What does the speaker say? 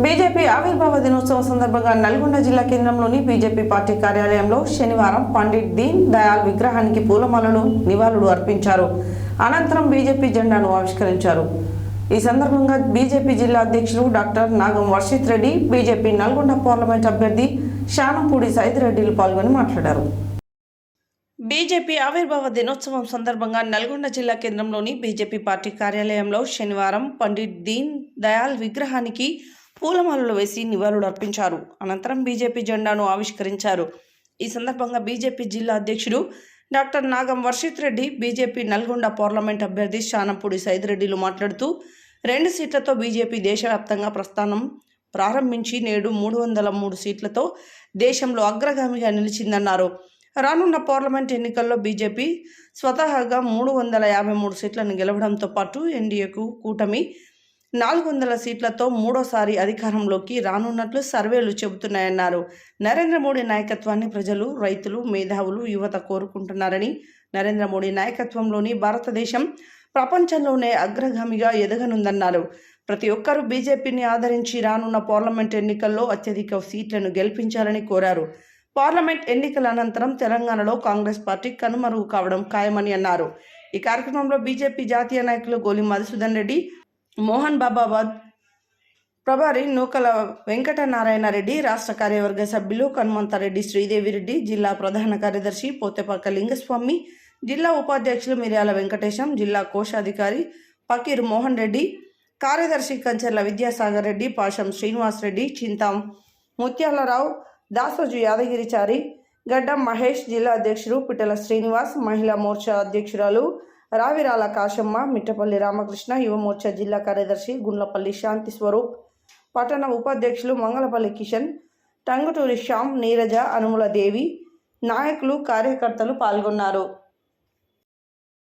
BJP ఆవిర్భావ దినోత్సవం సందర్భంగా నల్గొండ జిల్లా కేంద్రంలోని బీజేపీ పార్టీ కార్యాలయంలో శనివారం పండిట్ దీన్ దయాల్ విగ్రహానికి పూలమాలను నివాళులు అర్పించారు. అనంతరం బీజేపీ జెండాను ఆవిష్కరించారు. ఈ సందర్భంగా బీజేపీ జిల్లా అధ్యక్షులు doctor Nagam Varshith Reddy BJP Nalgonda parliament అభ్యర్థి శానంపూడి సైదిరెడ్డిలు పాల్గొని మాట్లాడారు. బీజేపీ ఆవిర్భావ దినోత్సవం సందర్భంగా నల్గొండ జిల్లా కేంద్రంలోని బీజేపీ పార్టీ కార్యాలయంలో శనివారం పండిట్ దీన్ దయాల్ విగ్రహానికి పూలమాలలు వేసి నివాళులు అర్పించారు. అనంతరం బీజేపీ జెండాను ఆవిష్కరించారు. ఈ సందర్భంగా బీజేపీ జిల్లా అధ్యక్షుడు doctor Nagam Varshith Reddy BJP Nalgonda parliament అభ్యర్థి శానంపూడి సైదిరెడ్డిలు మాట్లాడుతూ రెండు సీట్లతో బీజేపీ దేశవ్యాప్తంగా ప్రస్థానం ప్రారంభించి నేడు మూడు వందల మూడు సీట్లతో దేశంలో అగ్రగామిగా నిలిచిందన్నారు. రానున్న పార్లమెంట్ ఎన్నికల్లో బీజేపీ స్వతహాగా మూడు వందల యాభై మూడు సీట్లను గెలవడంతో పాటు ఎన్డీఏకు కూటమి నాలుగు వందల సీట్లతో మూడోసారి అధికారంలోకి రానున్నట్లు సర్వేలు చెబుతున్నాయన్నారు. నరేంద్ర మోడీ నాయకత్వాన్ని ప్రజలు రైతులు మేధావులు యువత కోరుకుంటున్నారని నరేంద్ర మోడీ నాయకత్వంలోని భారతదేశం ప్రపంచంలోనే అగ్రగామిగా ఎదగనుందన్నారు. ప్రతి ఒక్కరూ బీజేపీని ఆదరించి రానున్న పార్లమెంట్ ఎన్నికల్లో అత్యధిక సీట్లను గెలిపించాలని కోరారు. పార్లమెంట్ ఎన్నికల అనంతరం తెలంగాణలో కాంగ్రెస్ పార్టీ కనుమరుగు కావడం ఖాయమని అన్నారు. ఈ కార్యక్రమంలో బీజేపీ జాతీయ నాయకులు గోలి మధుసూదన్ రెడ్డి మోహన్ బాబాబాద్ ప్రభారి నూకల వెంకటనారాయణరెడ్డి రాష్ట్ర కార్యవర్గ సభ్యులు కనుమంతారెడ్డి శ్రీదేవిరెడ్డి జిల్లా ప్రధాన కార్యదర్శి పోతెపాక లింగస్వామి జిల్లా ఉపాధ్యక్షులు మిర్యాల వెంకటేశం జిల్లా కోశాధికారి పకీర్ మోహన్ రెడ్డి కార్యదర్శి కంచెర్ల విద్యాసాగర్ రెడ్డి పాషం శ్రీనివాస్ రెడ్డి చింతాం ముత్యాలరావు దాసోజు యాదగిరిచారి గడ్డం మహేష్ జిల్లా అధ్యక్షుడు పిటల శ్రీనివాస్ మహిళా మోర్చా అధ్యక్షురాలు రావిరాల కాశమ్మ మిట్టపల్లి రామకృష్ణ యువమోర్చ జిల్లా కార్యదర్శి గుండ్లపల్లి శాంతి స్వరూప్ పట్టణ ఉపాధ్యక్షులు మంగళపల్లి కిషన్ టంగుటూరి శ్యామ్ నీరజ అనుముల దేవి నాయకులు కార్యకర్తలు పాల్గొన్నారు.